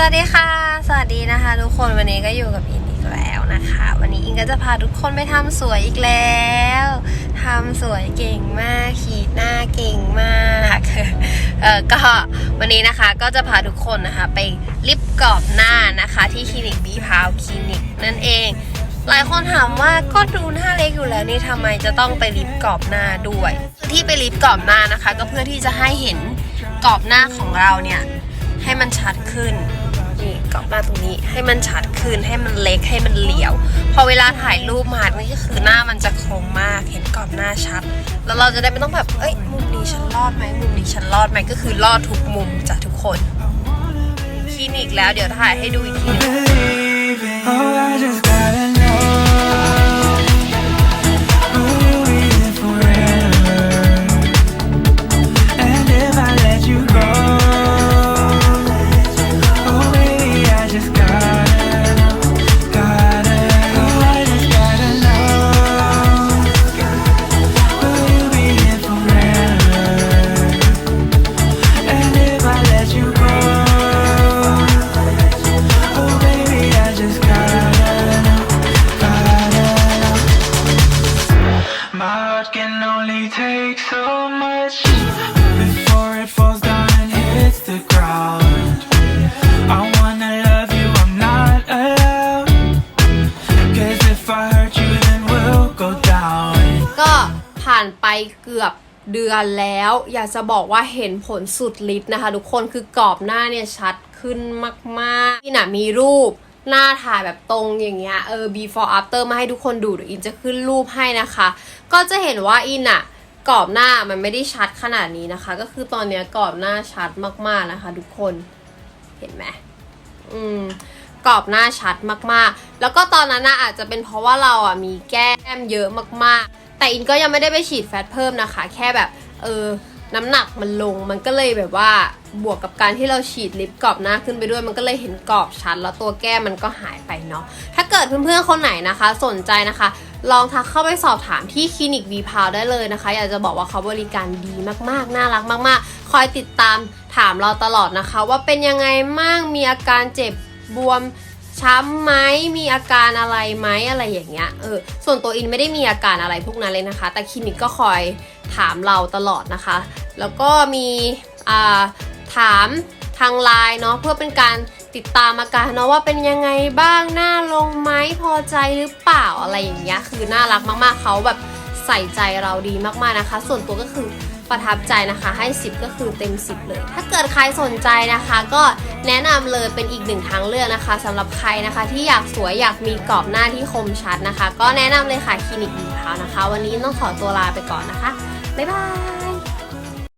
สวัสดีค่ะ สวัสดีนะคะ ทุกคนวันนี้ก็อยู่กับอินอีกแล้วนะคะ วันนี้อินก็จะพาทุกคนไปทำสวยอีกแล้วทำสวยเก่งมากขีดหน้าเก่งมากเออก็วันนี้นะคะก็จะพาทุกคนนะคะ ไปลิปกรอบหน้านะคะที่คลินิกบีพาวคลินิกนั่นเอง หลายคนถามว่าก็ดูหน้าเล็กอยู่แล้วนี่ทำไมจะต้องไปลิปกรอบหน้าด้วย ที่ไปลิปกรอบหน้านะคะ ก็เพื่อที่จะให้เห็นกรอบหน้าของเราเนี่ยให้มันชัดขึ้น นี่กรอบหน้าตรงนี้ให้มันชัดขึ้นให้มันเล็กให้มันเหลียว พอเวลาถ่ายรูปมานี่ก็คือหน้ามันจะคมมากเห็นกรอบหน้าชัด แล้วเราจะได้ไม่ต้องแบบเอ้ยมุมนี้ฉันรอดไหมมุมนี้ฉันรอดไหมก็คือรอดทุกมุมจากทุกคนคลินิกแล้วเดี๋ยวถ่ายให้ดูอีกที can only take so much before it falls down and hits the ground. I wanna love you, I'm not allowed. Cause if I hurt you, then we'll go down. ก็ผ่านไปเกือบเดือนแล้ว อยากจะบอกว่าเห็นผลสุดฤทธิ์นะคะ ทุกคนคือกรอบหน้าเนี่ยชัดขึ้นมากๆนี่นะมีรูป หน้าถ่ายแบบตรงอย่างเงี้ยเออ before after มาให้ทุกคนดูเดี๋ยวอินจะขึ้นรูปให้นะคะ ก็จะเห็นว่าอินอะกรอบหน้ามันไม่ได้ชัดขนาดนี้นะคะ ก็คือตอนเนี้ยกรอบหน้าชัดมากๆนะคะ ทุกคนเห็นไหมอืมกรอบหน้าชัดมากๆ แล้วก็ตอนนั้นนะอาจจะเป็นเพราะว่าเราอะมีแก้มเยอะมากๆ แต่อินก็ยังไม่ได้ไปฉีดแฟตเพิ่มนะคะ แค่แบบเออ น้ำหนักมันลงมันก็เลยแบบว่าบวกกับการที่เราฉีดลิปกรอบหน้าขึ้นไปด้วย มันก็เลยเห็นกรอบชัดแล้วตัวแก้มมันก็หายไปเนาะถ้าเกิดเพื่อนๆคนไหนนะคะ สนใจนะคะ ลองทักเข้าไปสอบถามที่คลินิกวีพาวได้เลยนะคะ อยากจะบอกว่าเขาบริการดีมากๆ น่ารักมากๆ คอยติดตามถามเราตลอดนะคะ ว่าเป็นยังไงมั่งมีอาการเจ็บบวม ช้ำไหมมีอาการอะไรไหมอะไรอย่างเงี้ยเออส่วนตัวอินไม่ได้มีอาการอะไรพวกนั้นเลยนะคะ แต่คลินิกก็คอยถามเราตลอดนะคะ แล้วก็มีอ่าถามทางไลน์เนาะเพื่อเป็นการติดตามอาการเนาะว่าเป็นยังไงบ้างหน้าลงไหมพอใจหรือเปล่าอะไรอย่างเงี้ยคือน่ารักมากๆเขาแบบใส่ใจเราดีมากๆนะคะ ส่วนตัวก็คือ ประทับใจนะคะ ให้ 10 ก็คือเต็ม 10 เลย ถ้าเกิดใครสนใจนะคะ ก็แนะนำเลยเป็นอีกหนึ่งทางเลือกนะคะสำหรับใครนะคะที่อยากสวยอยากมีกรอบหน้าที่คมชัดนะคะ ก็แนะนำเลยค่ะคลินิกดีพาวนะคะ วันนี้ต้องขอตัวลาไปก่อนนะคะ บ๊ายบาย